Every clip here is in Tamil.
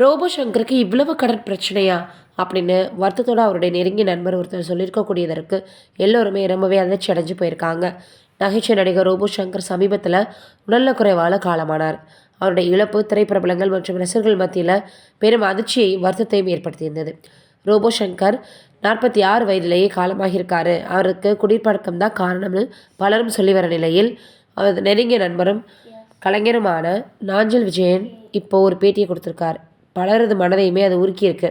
ரோபோ சங்கருக்கு இவ்வளவு கடன் பிரச்சனையா? அப்படின்னு வருத்தத்தோட அவருடைய நெருங்கிய நண்பர் ஒருத்தர் சொல்லியிருக்கக்கூடியதற்கு எல்லோருமே ரொம்பவே அதிர்ச்சி அடைஞ்சு போயிருக்காங்க. நகைச்சுவை நடிகர் ரோபோ சங்கர் சமீபத்தில் உடல்நலக்குறைவால் காலமானார். அவருடைய இழப்பு திரைப்பிரபலங்கள் மற்றும் ரசிகர்கள் மத்தியில் பெரும் அதிர்ச்சியையும் வருத்தத்தையும் ஏற்படுத்தியிருந்தது. ரோபோ சங்கர் நாற்பத்தி ஆறு வயதிலேயே காலமாகியிருக்காரு. அவருக்கு குடிப்பழக்கம் தான் காரணம்னு பலரும் சொல்லி வர நிலையில் அவரது நெருங்கிய நண்பரும் கலைஞருமான நாஞ்சல் விஜயன் இப்போ ஒரு பேட்டியை கொடுத்துருக்கார். பலரது மனதையுமே அது உருக்கியிருக்கு.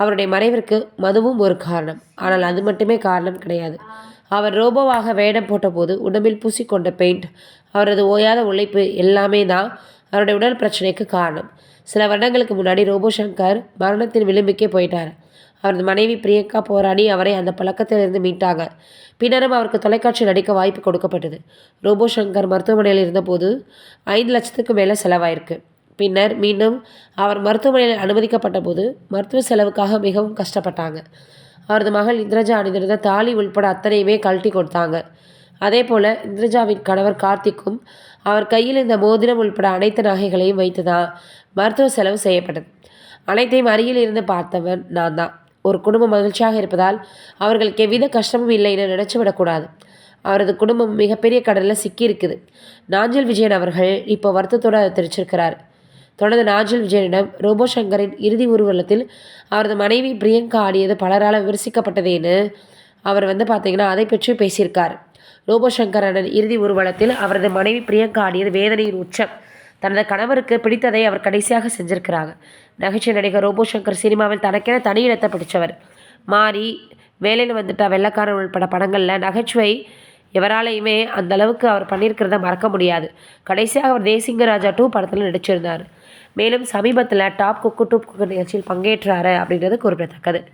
அவருடைய மறைவிற்கு மதுவும் ஒரு காரணம். ஆனால் அது மட்டுமே காரணம் கிடையாது. அவர் ரோபோவாக வேடம் போட்டபோது உடம்பில் பூசிக்கொண்ட பெயிண்ட் அவரது ஓயாத உழைப்பு எல்லாமே தான் அவருடைய உடல் பிரச்சனைக்கு காரணம். சில வருடங்களுக்கு முன்னாடி ரோபோ சங்கர் மரணத்தின் விளிம்புக்கே போயிட்டார். அவரது மனைவி பிரியங்கா போராடி அவரை அந்த பழக்கத்திலிருந்து மீட்டாங்க. பின்னரும் அவருக்கு தொலைக்காட்சி நடிக்க வாய்ப்பு கொடுக்கப்பட்டது. ரோபோ சங்கர் மருத்துவமனையில் இருந்தபோது ஐந்து லட்சத்துக்கு மேலே செலவாயிருக்கு. பின்னர் மீண்டும் அவர் மருத்துவமனையில் அனுமதிக்கப்பட்ட போது மருத்துவ செலவுக்காக மிகவும் கஷ்டப்பட்டாங்க. அவரது மகள் இந்திரஜா அணிந்திருந்த தாலி உள்பட அத்தனையுமே கழட்டி கொடுத்தாங்க. அதே போல் இந்திரஜாவின் கணவர் கார்த்திக்கும் அவர் கையில் இந்த மோதிரம் உள்பட அனைத்து நகைகளையும் வைத்து தான் மருத்துவ செலவு செய்யப்பட்டது. அனைத்தையும் அருகில் இருந்து பார்த்தவன் நான் தான். ஒரு குடும்பம் மகிழ்ச்சியாக இருப்பதால் அவர்களுக்கு எவ்வித கஷ்டமும் இல்லை நினச்சி விடக்கூடாது. அவரது குடும்பம் மிகப்பெரிய கடலில் சிக்கியிருக்குது. நாஞ்சல் விஜயன் அவர்கள் இப்போ வருத்தத்தோடு அதை தொடர்ந்து நாஜில் விஜயனிடம் ரோபோ சங்கரின் இறுதி ஊர்வலத்தில் அவரது மனைவி பிரியங்கா ஆடியது பலரால் விமர்சிக்கப்பட்டதேன்னு அவர் வந்து பார்த்தீங்கன்னா அதை பற்றி பேசியிருக்கார். ரோபோ சங்கரனின் இறுதி ஊர்வலத்தில் அவரது மனைவி பிரியங்கா ஆடியது வேதனையின் உச்சம். தனது கணவருக்கு பிடித்ததை அவர் கடைசியாக செஞ்சிருக்கிறாங்க நகைச்சுவை நடிகர் ரோபோ சங்கர் சினிமாவில் தனக்கென தனி இடத்தை பிடித்தவர். மாறி வேலையில் வந்துட்டா வெள்ளக்காரன் உள்பட படங்களில் நகைச்சுவை எவராலையுமே அந்த அளவுக்கு அவர் பண்ணியிருக்கிறத மறக்க முடியாது. கடைசியாக அவர் தேசிங்க ராஜா டூ படத்தில் நடிச்சிருந்தார். மேலும் சமீபத்தில் டாப் குக்கு டூப் குக்கு நிகழ்ச்சியில் பங்கேற்றாரு அப்படின்றது குறிப்பிடத்தக்கது.